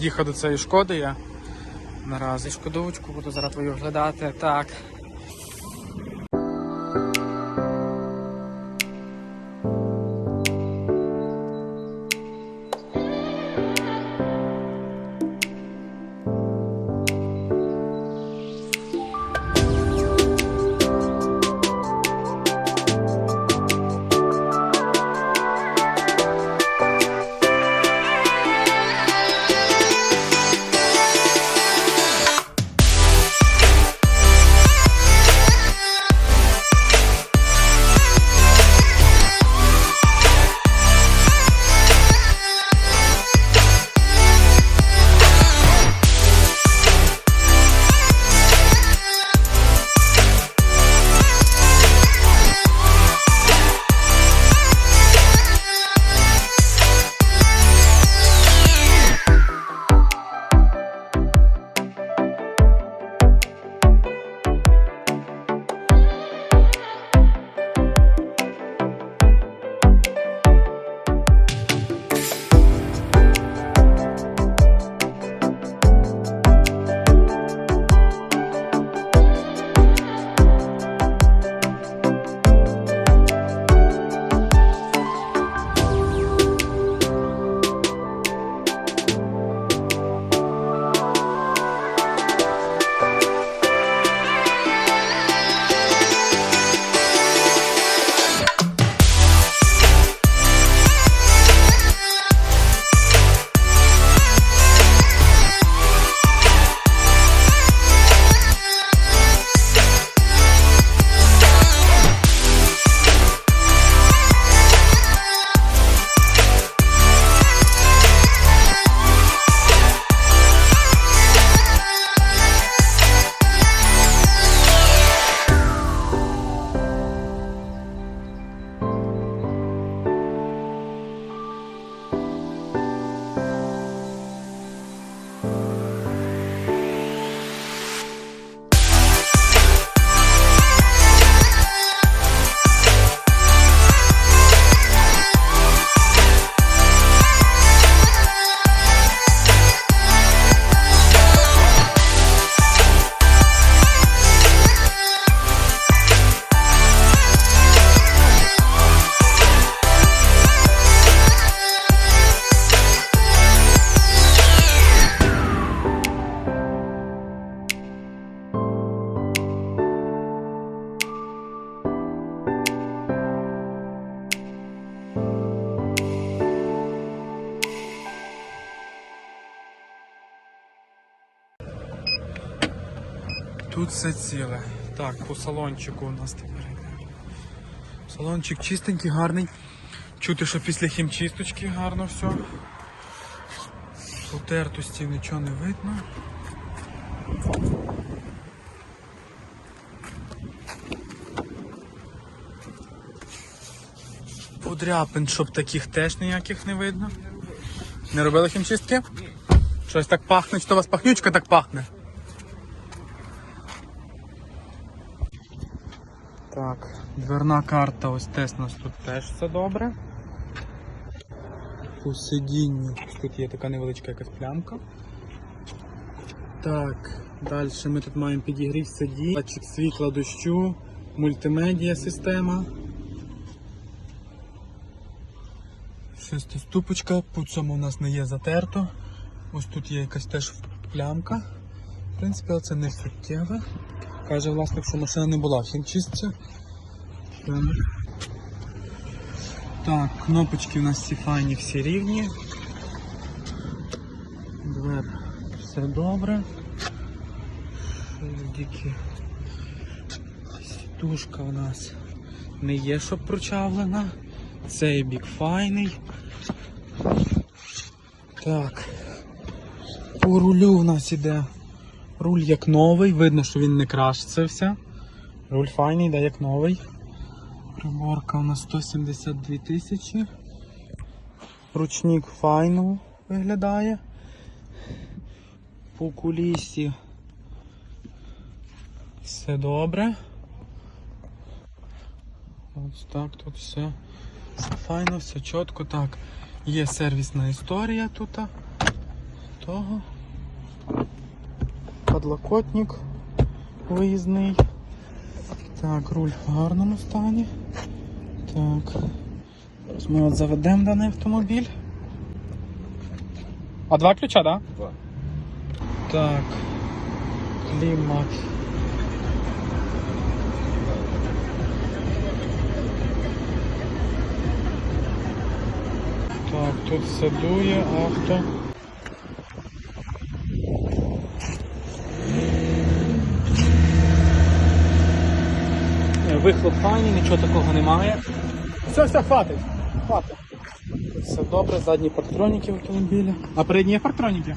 Під'їхав до цієї шкоди. Я наразі шкодовочку буду зараз твою оглядати. Так. Тут все ціле. Так, по салончику у нас тепер йде. Салончик чистенький, гарний. Чути, що після хімчисточки гарно все. Потертості нічого не видно. Подряпин, щоб таких теж ніяких не видно. Не робили хімчистки? Щось так пахне, то у вас пахнючка так пахне? Так, дверна карта, ось тест у нас тут теж все добре. По сидінню. Тут є така невеличка якась плямка. Так, далі ми тут маємо підігрів сидінь, датчик світла дощу, мультимедіа система. Шестиступочка, по цьому у нас не є затерто. Ось тут є якась теж плямка. В принципі, це не суттєве. Каже власник, що машина не була в хімчистці. Так, кнопочки у нас всі файні, всі рівні. Двер все добре. Шильдики. Сітушка у нас не є, щоб прочавлена. Цей бік файний. Так. По рулю у нас іде Руль як новий, видно, що він не крашиться. Руль файний, йде як новий. Приборка у нас 172 тисячі. Ручник файно виглядає. По кулісі все добре. Ось так тут все, все файно, все чітко. Так, є сервісна історія тут. того. Подлокотник виїзний. Так, руль в гарному стані. Так. Зараз ми от заведемо даний автомобіль. А два ключа, так? Да? Два. Так. Клімат. Так, тут все дує, авто. Вихлоп файний, нічого такого немає. Все, все, хватить. Хватить. Все добре, задні парктроніки в автомобілі. А передні є парктроніки?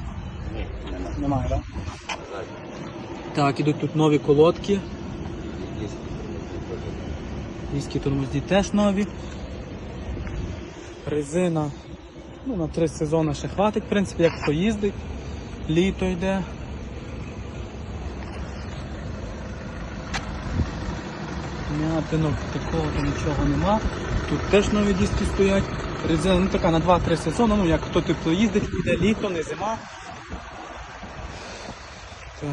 Ні, нема. Немає, так? Так, ідуть тут нові колодки. Теж. Тормозні теж нові. Резина ну, на три сезони ще хватить, в принципі, як хто їздить. Літо йде. М'ятинок такого там нічого нема. Тут теж нові диски стоять. Резина ну, така на 2-3 сезони, ну як хто тепло їздить, йде літо, не зима. Так.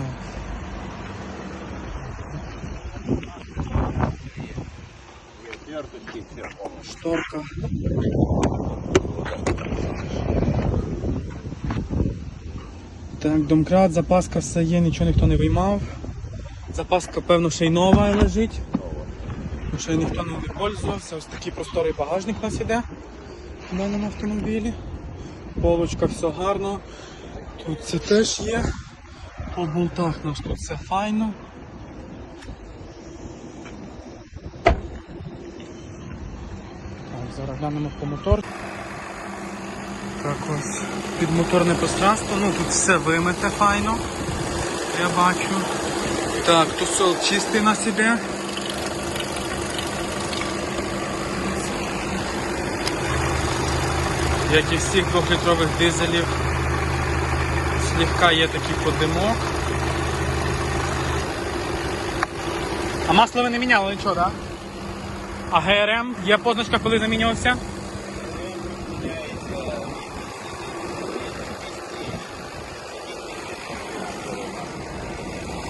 Шторка. Так, домкрат, запаска все є, нічого ніхто не виймав. Запаска, певно, ще й нова лежить. Ще ніхто не пользувався. Ось такий просторий багажник у нас іде в даному автомобілі. Полочка, все гарно. Тут це теж є. По болтах нас тут все файно. Так, зараз глянемо по мотор. Так ось підмоторне пространство, ну тут все вимите файно. Я бачу. Так, тусол чистий у нас іде. Як і всіх двохлітрових дизелів, слегка є такий подимок. А масло ви не міняли нічого, так? А ГРМ є позначка, коли замінювався?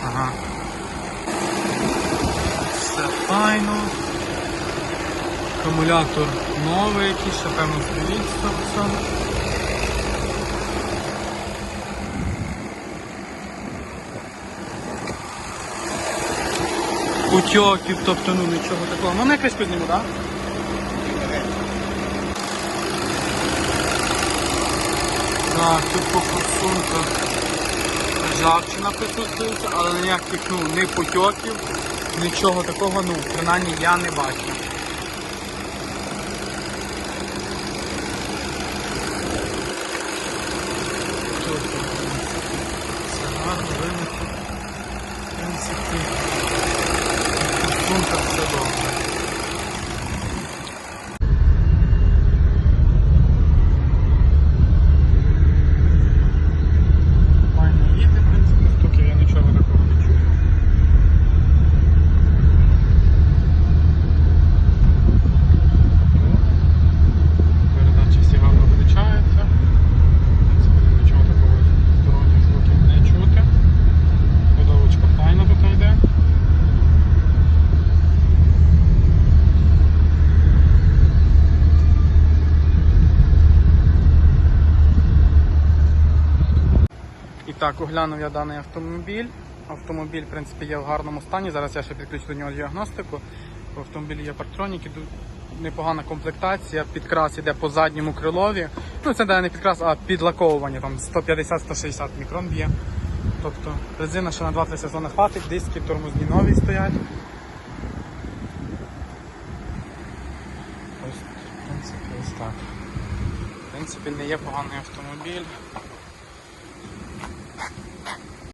Ага. Все файно. Акумулятор новий, який ще певно цього всього. Утьоків, тобто ну нічого такого. Ну не кришку зніму, так? Так, тут по форсунках ржавчина присутствується, але ніяких ну, ні потьоків, нічого такого, ну, принаймні я не бачу. Гарно вимито. В принципі, в пунктах все добре. Файно їде, в принципі, стуків я нічого такого не чую. Передачі всі гарно виключаються. В принципі, нічого такого сторонніх звуків не чути. Ходовочка файна тут йде. І так, оглянув я даний автомобіль. Автомобіль, в принципі, є в гарному стані. Зараз я ще підключу до нього діагностику. В автомобілі є парктроніки, ду- непогана комплектація. Підкрас іде по задньому крилові. Ну, це не підкрас, а підлаковування, там 150-160 мікрон б'є. Тобто резина ще на 2-3 сезони хватить, диски тормозні нові стоять. Ось, в принципі, ось так. В принципі, не є поганий автомобіль.